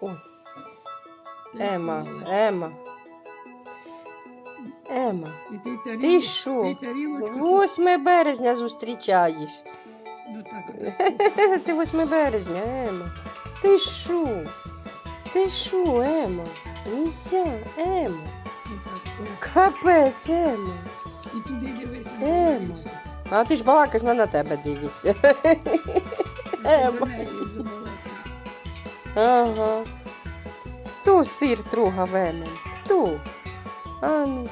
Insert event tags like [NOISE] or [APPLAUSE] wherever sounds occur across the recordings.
Ой, Ема, Ема. Ема, І ти, тарілку, ти що? ти тарілочку, 8 березня зустрічаєш. ну так, [LAUGHS] от. Ти 8 березня, Ема. Ти що? Ти що, Ема? Нельзя, Ема. Ну Капець, Ема. о. І туди дивися. Ема. А ти ж балакаєш, вона на тебе дивиться. Це Ема. Ага. Хто сир трогав Емен? Хто? Ану.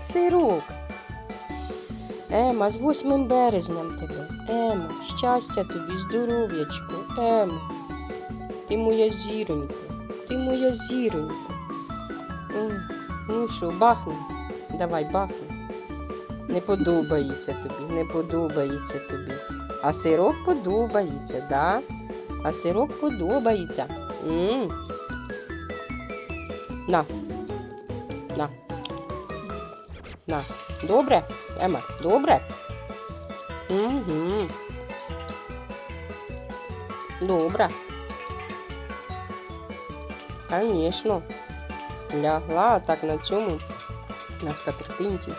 Сирок. Ема, з 8 березням тебе. Ема, щастя тобі, здоров'ячко. Ема. Ти моя зіронька. Ти моя зіронька. Ну що, бахни? Давай, бахни. Не подобається тобі, не подобається тобі. А сирок подобається, да? А сирок подобається. м На. На. На. Добре? Ема, добре? Угу. Добре. Конечно. Лягла так на цьому, на скатертинці.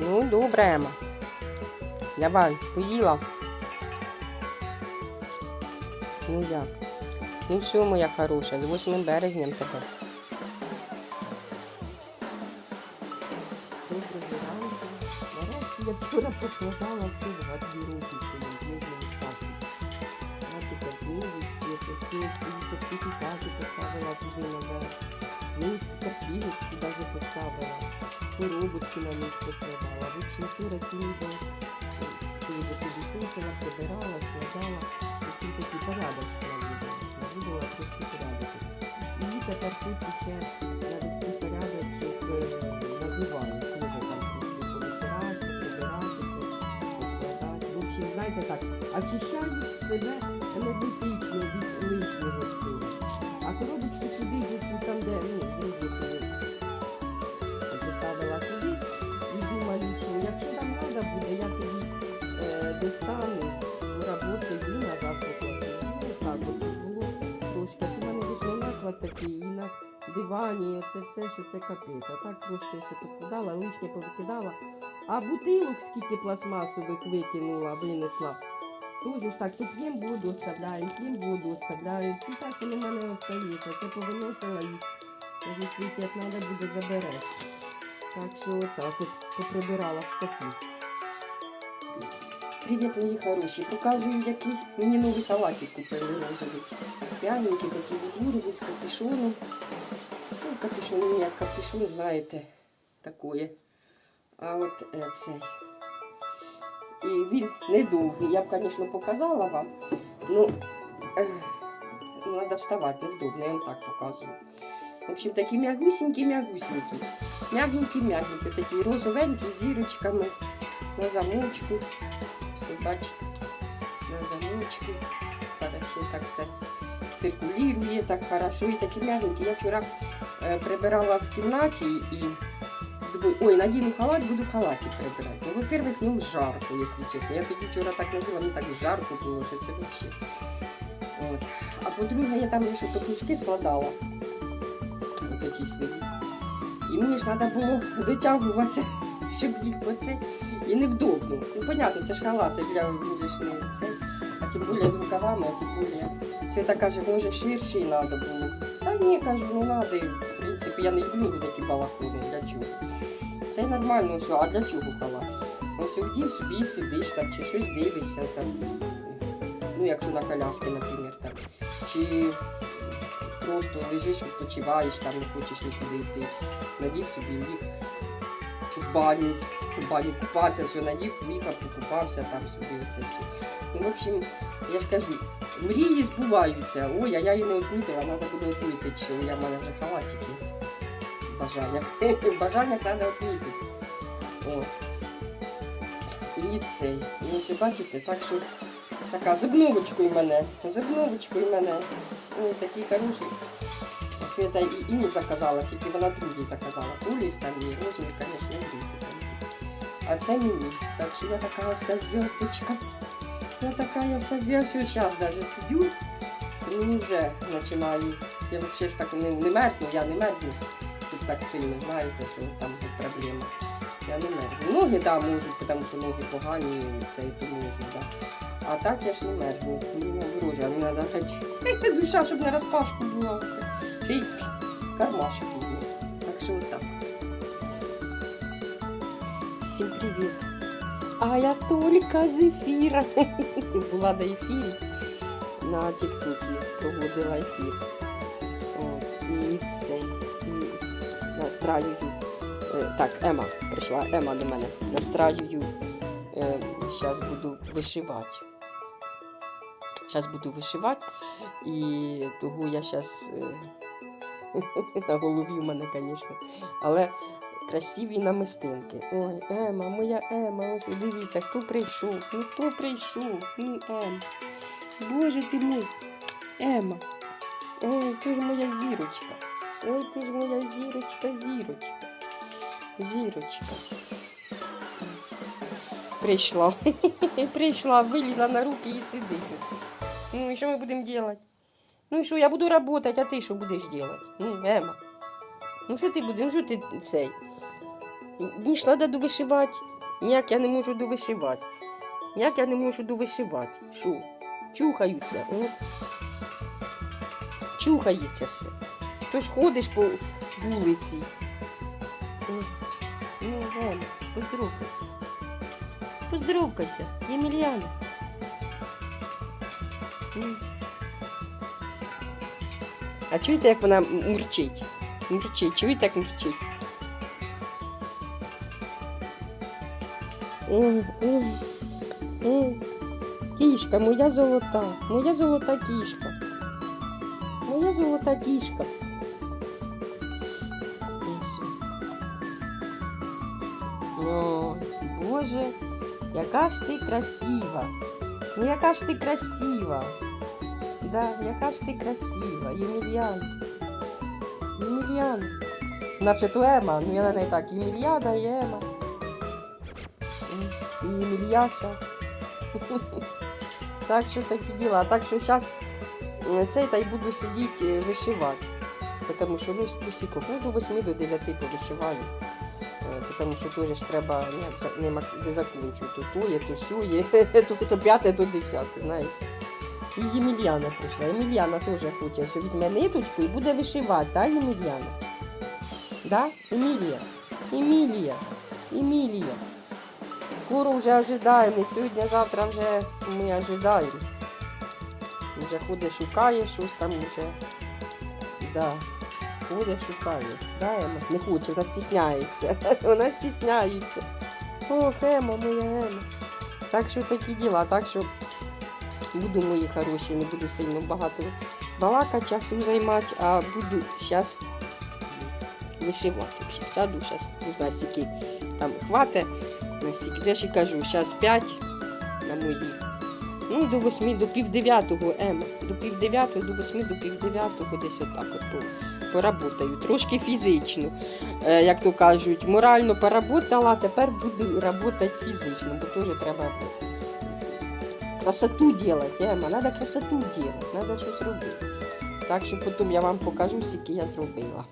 Ну, добре, Ема. Давай, поїла. Ну? Ну все, моя хороша, з 8 березням тебе. Доброго ранку. Я вчора покладала всі два дві руки свої в нижньому шкафі. Я подивилась, сертифікати поставила туди на верх. Винську картиночку даже поставила. Коробочки на них общем, вчора день коли я туди прибирала, складала. Такий такий порядок наводила. Наводила трошки порядок. І тепер тут ще навести порядок, щоб е, називали. Може там трішки повитирати, прибирати, складати. В общем, знаєте так, очищаю себе енергетично від лишнього всього. А коробочки сюди йдуть там, де, ну, друзі, поставила сюди і думаю, що якщо там треба буде, я тоді е, достану такий і на дивані, і це все, що це капець. А так трошки ще поскладала, лишнє повикидала. А бутилок скільки пластмасових викинула, винесла. Тоже ж так, що п'єм воду оставляю, п'єм воду оставляю. І так воно в мене остається. Це повиносила і кажуть, «Вітя, як треба буде забереш. Так що отак от поприбирала в такі. Привіт, мої хороші. Показую, який мені новий халатик купили розовий. П'яненький такий відуровий з капюшоном. Ну, капюшон, ну як капюшон, знаєте, такое. А от цей. І він недовгий. Я б, звісно, показала вам. Ну, треба вставати невдобно, я вам так показую. В общем, такі м'ягусінькі, м'ягусінькі. М'ягенькі, м'ягенькі, такі розовенькі зірочками на замочку. Бачите, на замочку. Хорошо так все циркулює, так хорошо і такі м'ягенькі. Я вчора е, прибирала в кімнаті і думаю, ой, надіну халат, буду в халаті прибирати. Ну, во-первых, ньому жарко, якщо чесно. Я тоді вчора так наділа, мені так жарко було, що це взагалі. От. А по-друге, я там то книжки складала. От ті свої. І мені ж треба було дотягуватися, [LAUGHS] щоб їх по. І невдобно. Ну, понятно, це ж халат, це для не це. А тим більше з рукавами, а тим більше. Свята каже, може ширший треба було. Та ні, кажу, не треба. В принципі, я не люблю такі балахони. Для чого? Це нормально, що, а для чого халат? Ось вдів собі сидиш там, чи щось дивишся там. Ну, якщо на коляски, наприклад, там. Чи просто лежиш, відпочиваєш, там не хочеш нікуди йти. Надів собі, в баню, баню купатися, все надів, поїхав, покупався там собі оце все. Ну, в общем, я ж кажу, мрії збуваються. Ой, а я її не відмітила, треба буде відмітити, що я в мене вже халатики. В бажаннях. Бажаннях треба відмітити. От. І цей. І ось бачите, так що така з обновочкою мене. З обновочкою мене. Ой, такий хороший. Свята і Іні заказала, тільки вона другий заказала. Колір там є, розмір, звісно, другий. А це мені. Так що я така вся зв'язочка. Я така я вся зв'язка. Зараз даже сидю. то мені вже починаю. Я взагалі ж так не, не мерзну, я не мерзну. Щоб так сильно, знаєте, що там тут проблема. Я не мерзну. Ноги, да, можуть, тому що ноги погані, це і то можу, да. А так я ж не мерзну. Мені наоборот, а мені треба [LAUGHS] душа, щоб на розпашку була. Ще й кармашек є. Так що отак. Всім привіт. А я Толька з ефіра. [LAUGHS] Була на ефірі. На Тіктокі проводила ефір. От, і цей. І настраюю. е, Так, Ема прийшла, Ема до мене. Настраюю. Зараз буду вишивати. Зараз буду вишивати. І того я зараз [LAUGHS] на голові в мене, звісно. Але красиві намистинки. Ой, Ема, моя Ема, ось дивіться, хто прийшов. Ну хто прийшов? Ну, Ем. Боже ти мой. Ема. Ой, ти ж моя зірочка. Ой, ти ж моя зірочка, зірочка. Зірочка. Прийшла. [LAUGHS] Прийшла, вилізла на руки і сидить. Ну і що ми будемо робити? Ну і що, я буду працювати, а ти що будеш робити? Ну, Ема. Ну що ти будеш? Ну що ти цей? Мені ж треба довишивати. Ніяк я не можу довишивати. Ніяк я не можу довишивати. Що? Чухаються. О. Чухається все. То ж ходиш по вулиці. О. Ну, Галя, поздоровкайся. Поздоровкайся, Ємельяна. М. А чуєте, як вона мурчить? Мурчить, чуєте, як мурчить? Кішка, моя золота, моя золота кішка. Моя золота кішка. Ой, Боже, яка ж ти красива. Ну яка ж ти красива. Да, яка ж ти красива, Ємельян. Ємельян. Вже то Ема, ну я на неї так, Ємельяна і Ема. І Ємельяша. [LAUGHS] Так що такі діла. Так що зараз цей та й буду сидіти е, вишивати. Тому що ну, усіко, ну, до 8 до 9 повишиваю. Е, Тому що теж треба не, не, не закінчувати. То є, то сює, то п'яте, [LAUGHS] то десяте, знаєте. І Ємельяна прийшла. Ємельяна теж хоче, що візьме ниточку і буде вишивати, так, Ємельяна? Да? Емілія? Емілія? Емілія. Скоро вже ожидаємо, сьогодні-завтра вже ми ожидаємо. Вже ходить, шукає щось там вже. Да. Ходить, шукає. Да, Ема? Не хоче, вона стісняється. [LAUGHS] Вона стісняється. Ох, Ема, моя Ема. Так що такі діла, так що буду мої хороші, не буду сильно багато балакати, часу займати, а буду зараз вишивати. Сяду зараз, не знаю, скільки там хватить. Я ж і кажу, зараз 5 на моїх. Ну до 8, до пів дев'ятого, Ем, до пів дев'ятого, до 8, до пів дев'ятого, десь отак от поработаю. Трошки фізично, е, як то кажуть, морально поработала, тепер буду працювати фізично, бо теж треба красоту делать, Ема, надо красоту делать, надо щось робити. Так що потім я вам покажу, скільки я зробила.